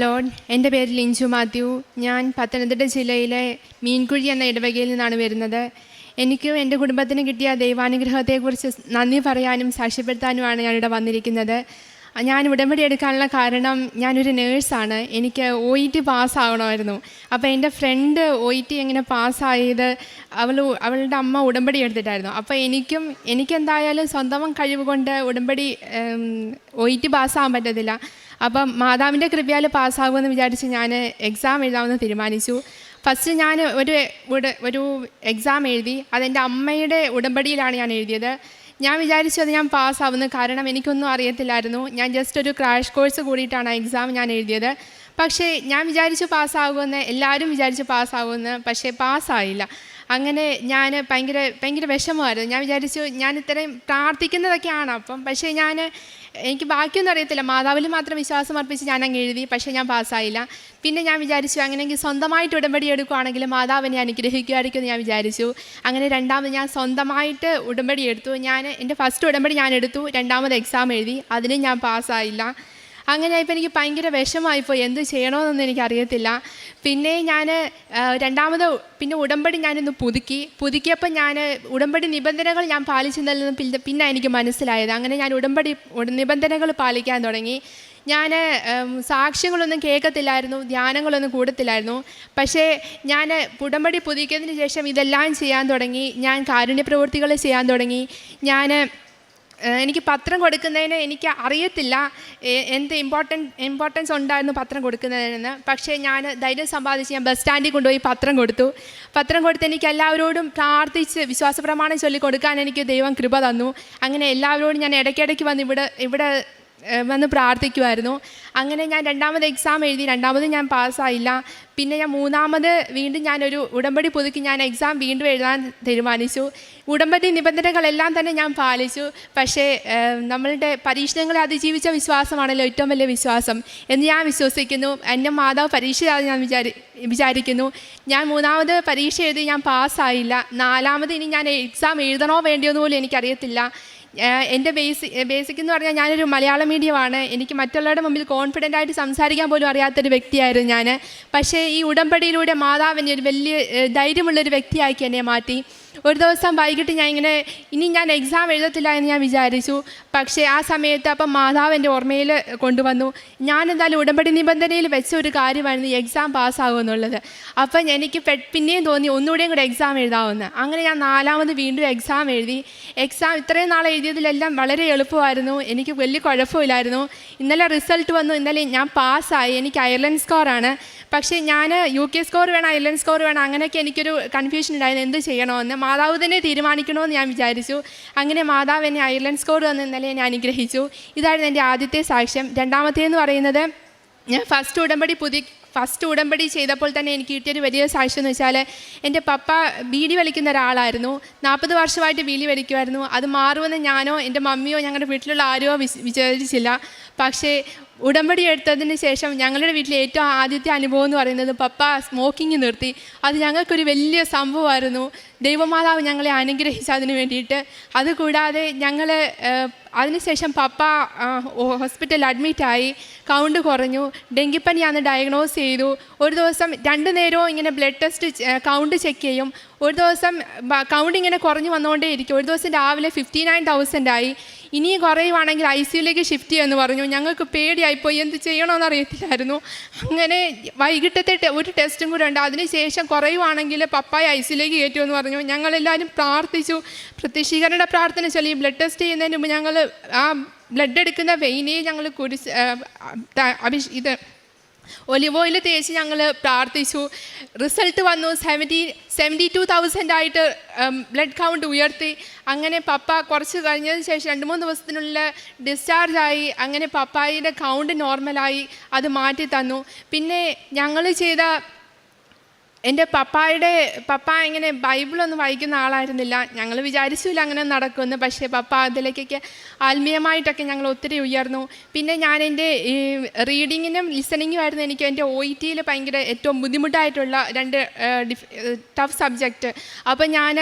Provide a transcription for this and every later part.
Lord എന്റെ പേര് ലിഞ്ചു മാത്യു. ഞാൻ പത്തനംതിട്ട ജില്ലയിലെ മീൻകുഴി എന്ന ഇടവകയിൽ നിന്നാണ് വരുന്നത്. എനിക്കും എന്റെ കുടുംബത്തിന് കിട്ടിയ ദൈവാനുഗ്രഹത്തെക്കുറിച്ച് നന്ദി പറയാനും സാക്ഷ്യപ്പെടുത്താനുമാണ് ഞാനിവിടെ വന്നിരിക്കുന്നത്. ഞാൻ ഉടമ്പടി എടുക്കാനുള്ള കാരണം ഞാനൊരു നേഴ്സാണ്. എനിക്ക് ഒ ഇ ടി പാസ്സാകണമായിരുന്നു അപ്പോൾ എന്റെ ഫ്രണ്ട് ഒ ഇ ടി എങ്ങനെ പാസ്സായത് അവൾ അവളുടെ അമ്മ ഉടമ്പടി എടുത്തിട്ടായിരുന്നു. അപ്പോൾ എനിക്കും എനിക്കെന്തായാലും സ്വന്തം കഴിവ് കൊണ്ട് ഉടമ്പടി ഒ ഇ ടി പാസ്സാകാൻ പറ്റത്തില്ല. അപ്പം മാതാവിന്റെ കൃപയാൽ പാസ്സാകുമെന്ന് വിചാരിച്ച് ഞാൻ എക്സാം എഴുതാമെന്ന് തീരുമാനിച്ചു. ഫസ്റ്റ് ഞാൻ ഒരു ഒരു എക്സാം എഴുതി അതെന്റെ അമ്മയുടെ ഉടമ്പടിയിലാണ് ഞാൻ എഴുതിയത്. ഞാൻ വിചാരിച്ചു അത് ഞാൻ പാസ്സാവുന്നു. കാരണം എനിക്കൊന്നും അറിയത്തില്ലായിരുന്നു. ഞാൻ ജസ്റ്റ് ഒരു ക്രാഷ് കോഴ്സ് കൂടിയിട്ടാണ് എക്സാം ഞാൻ എഴുതിയത്. പക്ഷേ ഞാൻ വിചാരിച്ചു പാസ്സാകുമെന്ന് എല്ലാവരും വിചാരിച്ചു പാസ്സാകുമെന്ന് പക്ഷേ പാസ്സായില്ല. അങ്ങനെ ഞാൻ ഭയങ്കര ഭയങ്കര വിഷമമായിരുന്നു. ഞാൻ വിചാരിച്ചു ഞാൻ ഇത്രയും പ്രാർത്ഥിക്കുന്നതൊക്കെയാണ് അപ്പം. പക്ഷേ ഞാൻ എനിക്ക് ബാക്കിയൊന്നും അറിയത്തില്ല. മാതാവിൽ മാത്രം വിശ്വാസം അർപ്പിച്ച് ഞാൻ അങ്ങ് എഴുതി. പക്ഷേ ഞാൻ പാസ്സായില്ല. പിന്നെ ഞാൻ വിചാരിച്ചു അങ്ങനെയെങ്കിൽ സ്വന്തമായിട്ട് ഉടമ്പടി എടുക്കുകയാണെങ്കിൽ മാതാവിനെ അനുഗ്രഹിക്കുമായിരിക്കും എന്ന് ഞാൻ വിചാരിച്ചു. അങ്ങനെ രണ്ടാമത് ഞാൻ സ്വന്തമായിട്ട് ഉടമ്പടി എടുത്തു. ഞാൻ എന്റെ ഫസ്റ്റ് ഉടമ്പടി ഞാൻ എടുത്തു. രണ്ടാമത് എക്സാം എഴുതി. അതിനും ഞാൻ പാസ്സായില്ല. അങ്ങനെ ആയപ്പോൾ എനിക്ക് ഭയങ്കര വിഷമമായിപ്പോയി. എന്ത് ചെയ്യണമെന്നൊന്നും എനിക്കറിയത്തില്ല. പിന്നെ ഞാൻ രണ്ടാമത് പിന്നെ ഉടമ്പടി ഞാനൊന്ന് പുതുക്കി. പുതുക്കിയപ്പോൾ ഞാൻ ഉടമ്പടി നിബന്ധനകൾ ഞാൻ പാലിച്ചെന്നല്ലെന്ന് പിന്നെ പിന്നെ എനിക്ക് മനസ്സിലായത്. അങ്ങനെ ഞാൻ ഉടമ്പടി ഉട- നിബന്ധനകൾ പാലിക്കാൻ തുടങ്ങി. ഞാൻ സാക്ഷ്യങ്ങളൊന്നും കേൾക്കത്തില്ലായിരുന്നു. ധ്യാനങ്ങളൊന്നും കൂടത്തില്ലായിരുന്നു. പക്ഷേ ഞാൻ ഉടമ്പടി പുതുക്കിയതിന് ശേഷം ഇതെല്ലാം ചെയ്യാൻ തുടങ്ങി. ഞാൻ കാരുണ്യ പ്രവൃത്തികൾ ചെയ്യാൻ തുടങ്ങി. ഞാൻ എനിക്ക് പത്രം കൊടുക്കുന്നതിന് എനിക്ക് അറിയത്തില്ല. എന്ത് ഇമ്പോർട്ടന്റ് ഇമ്പോർട്ടൻസ് ഉണ്ടായിരുന്നു പത്രം കൊടുക്കുന്നതിന് പക്ഷേ ഞാൻ ധൈര്യം സമ്പാദിച്ച് ഞാൻ ബസ് സ്റ്റാൻഡിൽ കൊണ്ടുപോയി പത്രം കൊടുത്തു. പത്രം കൊടുത്ത് എനിക്ക് എല്ലാവരോടും പ്രാർത്ഥിച്ച് വിശ്വാസപ്രമാണം ചൊല്ലി കൊടുക്കാൻ എനിക്ക് ദൈവം കൃപ തന്നു. അങ്ങനെ എല്ലാവരോടും ഞാൻ ഇടയ്ക്കിടയ്ക്ക് വന്ന് ഇവിടെ ഇവിടെ വന്ന് പ്രാർത്ഥിക്കുമായിരുന്നു. അങ്ങനെ ഞാൻ രണ്ടാമത് എക്സാം എഴുതി രണ്ടാമത് ഞാൻ പാസ്സായില്ല. പിന്നെ ഞാൻ മൂന്നാമത് വീണ്ടും ഞാനൊരു ഉടമ്പടി പുതുക്കി ഞാൻ എക്സാം വീണ്ടും എഴുതാൻ തീരുമാനിച്ചു. ഉടമ്പടി നിബന്ധനകളെല്ലാം തന്നെ ഞാൻ പാലിച്ചു. പക്ഷേ നമ്മളുടെ പരീക്ഷണങ്ങളെ അതിജീവിച്ച വിശ്വാസമാണല്ലോ ഏറ്റവും വലിയ വിശ്വാസം എന്ന് ഞാൻ വിശ്വസിക്കുന്നു. എന്റെ മാതാവ് പരീക്ഷ ഞാൻ വിചാരി വിചാരിക്കുന്നു. ഞാൻ മൂന്നാമത് പരീക്ഷ എഴുതി ഞാൻ പാസ്സായില്ല. നാലാമത് ഇനി ഞാൻ എക്സാം എഴുതണോ വേണ്ടിയോ പോലും എനിക്കറിയത്തില്ല. എന്റെ ബേസിക് ബേസിക് എന്ന് പറഞ്ഞാൽ ഞാനൊരു മലയാള മീഡിയമാണ് എനിക്ക് മറ്റുള്ളവരുടെ മുമ്പിൽ കോൺഫിഡന്റ് ആയിട്ട് സംസാരിക്കാൻ പോലും അറിയാത്തൊരു വ്യക്തിയായിരുന്നു ഞാൻ പക്ഷേ ഈ ഉടമ്പടിയിലൂടെ മാതാവിനെ ഒരു വലിയ ധൈര്യമുള്ളൊരു വ്യക്തിയാക്കി എന്നെ മാറ്റി. ഒരു ദിവസം വൈകിട്ട് ഞാൻ ഇങ്ങനെ ഇനി ഞാൻ എക്സാം എഴുതത്തില്ല എന്ന് ഞാൻ വിചാരിച്ചു. പക്ഷേ ആ സമയത്ത് അപ്പം മാതാവ് എന്റെ ഓർമ്മയിൽ കൊണ്ടുവന്നു. ഞാൻ എന്തായാലും ഉടമ്പടി നിബന്ധനയിൽ വെച്ച ഒരു കാര്യമായിരുന്നു എക്സാം പാസ്സാകുമെന്നുള്ളത് അപ്പം എനിക്ക് പിന്നെയും തോന്നി ഒന്നുകൂടെയും കൂടെ എക്സാം എഴുതാമെന്ന് അങ്ങനെ ഞാൻ നാലാമത് വീണ്ടും എക്സാം എഴുതി. എക്സാം ഇത്രയും നാൾ എഴുതിയതിലെല്ലാം വളരെ എളുപ്പമായിരുന്നു. എനിക്ക് വലിയ കുഴപ്പമില്ലായിരുന്നു. ഇന്നലെ റിസൾട്ട് വന്നു. ഇന്നലെ ഞാൻ പാസ്സായി എനിക്ക് അയർലൻഡ് സ്കോറാണ് പക്ഷേ ഞാൻ യു കെ സ്കോർ വേണം അയർലൻഡ് സ്കോർ വേണം. അങ്ങനെയൊക്കെ എനിക്കൊരു കൺഫ്യൂഷൻ ഉണ്ടായിരുന്നു. എന്ത് ചെയ്യണമെന്ന്. മാതാവ് തന്നെ തീരുമാനിക്കണമെന്ന് ഞാൻ വിചാരിച്ചു. അങ്ങനെ മാതാവ് എന്നെ അയർലൻഡ് സ്കോർ വന്ന് ഇന്നലെ ഞാൻ അനുഗ്രഹിച്ചു. ഇതായിരുന്നു എന്റെ ആദ്യത്തെ സാക്ഷ്യം. രണ്ടാമത്തേന്ന് പറയുന്നത് ഞാൻ ഫസ്റ്റ് ഉടമ്പടി പുതി ഫസ്റ്റ് ഉടമ്പടി ചെയ്തപ്പോൾ തന്നെ എനിക്ക് കിട്ടിയൊരു വലിയ സാക്ഷ്യം എന്ന് വെച്ചാൽ എന്റെ പപ്പ ബീഡി വലിക്കുന്ന ഒരാളായിരുന്നു. നാൽപ്പത് വർഷമായിട്ട് ബീഡി വലിക്കുമായിരുന്നു അത് മാറുമെന്ന് ഞാനോ എന്റെ മമ്മിയോ ഞങ്ങളുടെ വീട്ടിലുള്ള ആരോ വിചാരിച്ചില്ല. പക്ഷേ ഉടമ്പടി എടുത്തതിന് ശേഷം ഞങ്ങളുടെ വീട്ടിലെ ഏറ്റവും ആദ്യത്തെ അനുഭവം എന്ന് പറയുന്നത് പപ്പ സ്മോക്കിംഗ് നിർത്തി. അത് ഞങ്ങൾക്കൊരു വലിയ സംഭവമായിരുന്നു. ദൈവമാതാവ് ഞങ്ങളെ അനുഗ്രഹിച്ചതിന് വേണ്ടിയിട്ട്. അതുകൂടാതെ ഞങ്ങൾ അതിനുശേഷം പപ്പ ഹോസ്പിറ്റലിൽ അഡ്മിറ്റായി കൗണ്ട് കുറഞ്ഞു. ഡെങ്കിപ്പനി ഡെങ്കിപ്പനിയാന്ന് ഡയഗ്നോസ് ചെയ്തു. ഒരു ദിവസം രണ്ട് നേരവും ഇങ്ങനെ ബ്ലഡ് ടെസ്റ്റ് കൗണ്ട് ചെക്ക് ചെയ്യും. ഒരു ദിവസം കൗണ്ട് ഇങ്ങനെ കുറഞ്ഞു വന്നുകൊണ്ടേ ഇരിക്കും. ഒരു ദിവസം രാവിലെ ഫിഫ്റ്റി നയൻ തൗസൻഡ് ആയി. ഇനിയും കുറയുവാണെങ്കിൽ ഐ സിയുലേക്ക് ഷിഫ്റ്റ് ചെയ്യുമെന്ന് പറഞ്ഞു. ഞങ്ങൾക്ക് പേടിയായിപ്പോയി. എന്ത് ചെയ്യണമെന്ന് അറിയത്തില്ലായിരുന്നു. അങ്ങനെ വൈകിട്ടത്തെ ഒരു ടെസ്റ്റും കൂടെ ഉണ്ട്. അതിനുശേഷം കുറയുവാണെങ്കിൽ പപ്പായ ഐ സിയിലേക്ക് കയറ്റുമെന്ന് പറഞ്ഞു. ഞങ്ങളെല്ലാവരും പ്രാർത്ഥിച്ചു. പ്രത്യക്ഷീകരണ പ്രാർത്ഥന ചൊല്ലി. ബ്ലഡ് ടെസ്റ്റ് ചെയ്യുന്നതിന് മുമ്പ് ഞങ്ങൾ ആ ബ്ലഡ് എടുക്കുന്ന വെയിനെ ഞങ്ങൾ കുരിശ് അഭിഷ് ഇത് ഒലിവ് ഓയിൽ തേച്ച് ഞങ്ങൾ പ്രാർത്ഥിച്ചു. റിസൾട്ട് വന്നു സെവന്റി സെവന്റി ടു തൗസൻഡ് ആയിട്ട് ബ്ലഡ് കൗണ്ട് ഉയർത്തി. അങ്ങനെ പപ്പ കുറച്ച് കഴിഞ്ഞതിന് ശേഷം രണ്ട് മൂന്ന് ദിവസത്തിനുള്ളിൽ ഡിസ്ചാർജ് ആയി. അങ്ങനെ പപ്പായിയുടെ കൗണ്ട് നോർമലായി അത് മാറ്റി തന്നു പിന്നെ ഞങ്ങൾ ചെയ്ത എന്റെ പപ്പായുടെ പപ്പ ഇങ്ങനെ ബൈബിളൊന്നും വായിക്കുന്ന ആളായിരുന്നില്ല. ഞങ്ങൾ വിചാരിച്ചില്ല അങ്ങനെ നടക്കുമെന്ന്. പക്ഷേ പപ്പ അതിലേക്കൊക്കെ ആത്മീയമായിട്ടൊക്കെ ഞങ്ങൾ ഒത്തിരി ഉയർന്നു. പിന്നെ ഞാൻ എന്റെ ഈ റീഡിങ്ങിനും ലിസണിങ്ങും ആയിരുന്നു എനിക്ക് എന്റെ ഒ ഇ ടിയിൽ ഭയങ്കര ഏറ്റവും ബുദ്ധിമുട്ടായിട്ടുള്ള രണ്ട് ടഫ് സബ്ജക്റ്റ് അപ്പം ഞാൻ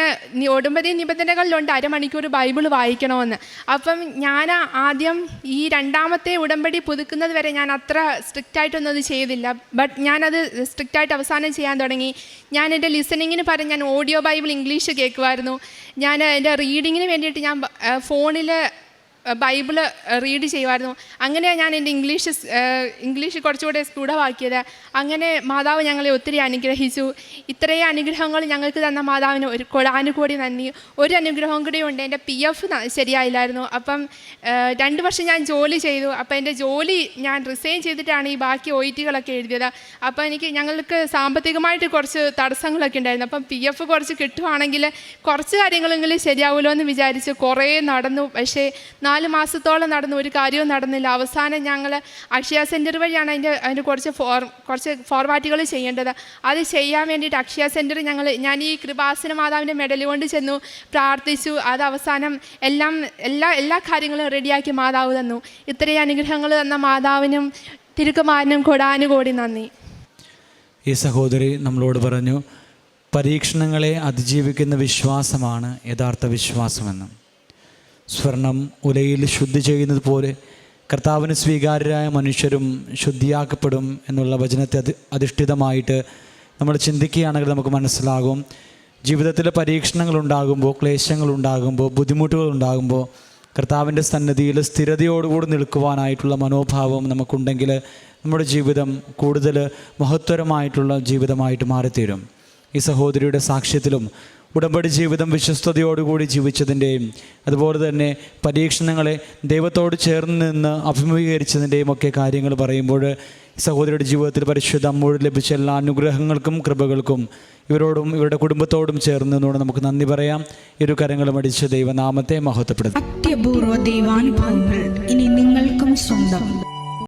ഒടുമ്പതി നിബന്ധനകളിലുണ്ട് അരമണിക്കൂർ ബൈബിൾ വായിക്കണമെന്ന്. അപ്പം ഞാൻ ആദ്യം ഈ രണ്ടാമത്തെ ഉടമ്പടി പുതുക്കുന്നത് വരെ ഞാൻ അത്ര സ്ട്രിക്റ്റായിട്ടൊന്നും അത് ചെയ്തില്ല. ബട്ട് ഞാനത് സ്ട്രിക്റ്റായിട്ട് അവസാനം ചെയ്യാൻ തുടങ്ങി. ഞാൻ എന്റെ ലിസണിങ്ങിന് പകരം ഞാൻ ഓഡിയോ ബൈബിൾ ഇംഗ്ലീഷ് കേൾക്കുമായിരുന്നു ഞാൻ എന്റെ റീഡിങ്ങിന് വേണ്ടിയിട്ട് ഞാൻ ഫോണിൽ ബൈബിൾ റീഡ് ചെയ്യുമായിരുന്നു. അങ്ങനെ ഞാൻ എന്റെ ഇംഗ്ലീഷ് ഇംഗ്ലീഷ് കുറച്ചുകൂടെ സ്ഫുടമാക്കിയത്. അങ്ങനെ മാതാവ് ഞങ്ങളെ ഒത്തിരി അനുഗ്രഹിച്ചു. ഇത്രയും അനുഗ്രഹങ്ങൾ ഞങ്ങൾക്ക് തന്ന മാതാവിന് ഒരു കൊടാനുകൂടി നന്ദി. ഒരു അനുഗ്രഹം കൂടി ഉണ്ട്. എന്റെ പി എഫ് ശരിയായില്ലായിരുന്നു. അപ്പം രണ്ട് വർഷം ഞാൻ ജോലി ചെയ്തു. അപ്പം എന്റെ ജോലി ഞാൻ റിസൈൻ ചെയ്തിട്ടാണ് ഈ ബാക്കി ഒ ടികളൊക്കെ എഴുതിയത്. അപ്പം എനിക്ക് ഞങ്ങൾക്ക് സാമ്പത്തികമായിട്ട് കുറച്ച് തടസ്സങ്ങളൊക്കെ ഉണ്ടായിരുന്നു. അപ്പം പി എഫ് കുറച്ച് കിട്ടുവാണെങ്കിൽ കുറച്ച് കാര്യങ്ങളെങ്കിലും ശരിയാവുമല്ലോ എന്ന് വിചാരിച്ച് കുറേ നടന്നു. പക്ഷേ നാല് മാസത്തോളം നടന്നു ഒരു കാര്യവും നടന്നില്ല. അവസാനം ഞങ്ങൾ അക്ഷയ സെന്റർ വഴിയാണ് അതിന്റെ അതിന്റെ കുറച്ച് ഫോർ കുറച്ച് ഫോർമാറ്റുകൾ ചെയ്യേണ്ടത്. അത് ചെയ്യാൻ വേണ്ടിയിട്ട് അക്ഷയ സെന്റർ ഞങ്ങൾ ഞാൻ ഈ കൃപാസന മാതാവിന്റെ മെഡൽ കൊണ്ട് ചെന്നു പ്രാർത്ഥിച്ചു. അത് അവസാനം എല്ലാം എല്ലാ എല്ലാ കാര്യങ്ങളും റെഡിയാക്കി മാതാവ് തന്നു. ഇത്രയും അനുഗ്രഹങ്ങൾ തന്ന മാതാവിനും തിരുക്കുമാരനും കൊടാനുകൂടി നന്ദി. ഈ സഹോദരി നമ്മളോട് പറഞ്ഞു പരീക്ഷണങ്ങളെ അതിജീവിക്കുന്ന വിശ്വാസമാണ് യഥാർത്ഥ വിശ്വാസമെന്ന്. സ്വർണം ഉലയിൽ ശുദ്ധി ചെയ്യുന്നത് പോലെ കർത്താവിന് സ്വീകാര്യരായ മനുഷ്യരും ശുദ്ധിയാക്കപ്പെടും എന്നുള്ള വചനത്തെ അധി അധിഷ്ഠിതമായിട്ട് നമ്മൾ ചിന്തിക്കുകയാണെങ്കിൽ നമുക്ക് മനസ്സിലാകും. ജീവിതത്തിൽ പരീക്ഷണങ്ങൾ ഉണ്ടാകുമ്പോൾ ക്ലേശങ്ങൾ ഉണ്ടാകുമ്പോൾ ബുദ്ധിമുട്ടുകൾ ഉണ്ടാകുമ്പോൾ കർത്താവിന്റെ സന്നദ്ധിയിൽ സ്ഥിരതയോടുകൂടി നിൽക്കുവാനായിട്ടുള്ള മനോഭാവം നമുക്കുണ്ടെങ്കിൽ നമ്മുടെ ജീവിതം കൂടുതൽ മഹത്വരമായിട്ടുള്ള ജീവിതമായിട്ട് മാറിത്തീരും. ഈ സഹോദരിയുടെ സാക്ഷ്യത്തിലും ഉടമ്പടി ജീവിതം വിശ്വസ്തയോടുകൂടി ജീവിച്ചതിന്റെയും അതുപോലെ തന്നെ പരീക്ഷണങ്ങളെ ദൈവത്തോട് ചേർന്ന് നിന്ന് അഭിമുഖീകരിച്ചതിന്റെയും ഒക്കെ കാര്യങ്ങൾ പറയുമ്പോൾ സഹോദരിയുടെ ജീവിതത്തിൽ പരിശുദ്ധ അമ്മോട് ലഭിച്ച എല്ലാ അനുഗ്രഹങ്ങൾക്കും കൃപകൾക്കും ഇവരോടും ഇവരുടെ കുടുംബത്തോടും ചേർന്ന് നിന്നുകൊണ്ട് നമുക്ക് നന്ദി പറയാം. ഇരു കരങ്ങളും അടിച്ച് ദൈവനാമത്തെ മഹത്വപ്പെടുത്തും. ഇനി നിങ്ങൾക്കും സ്വന്തം.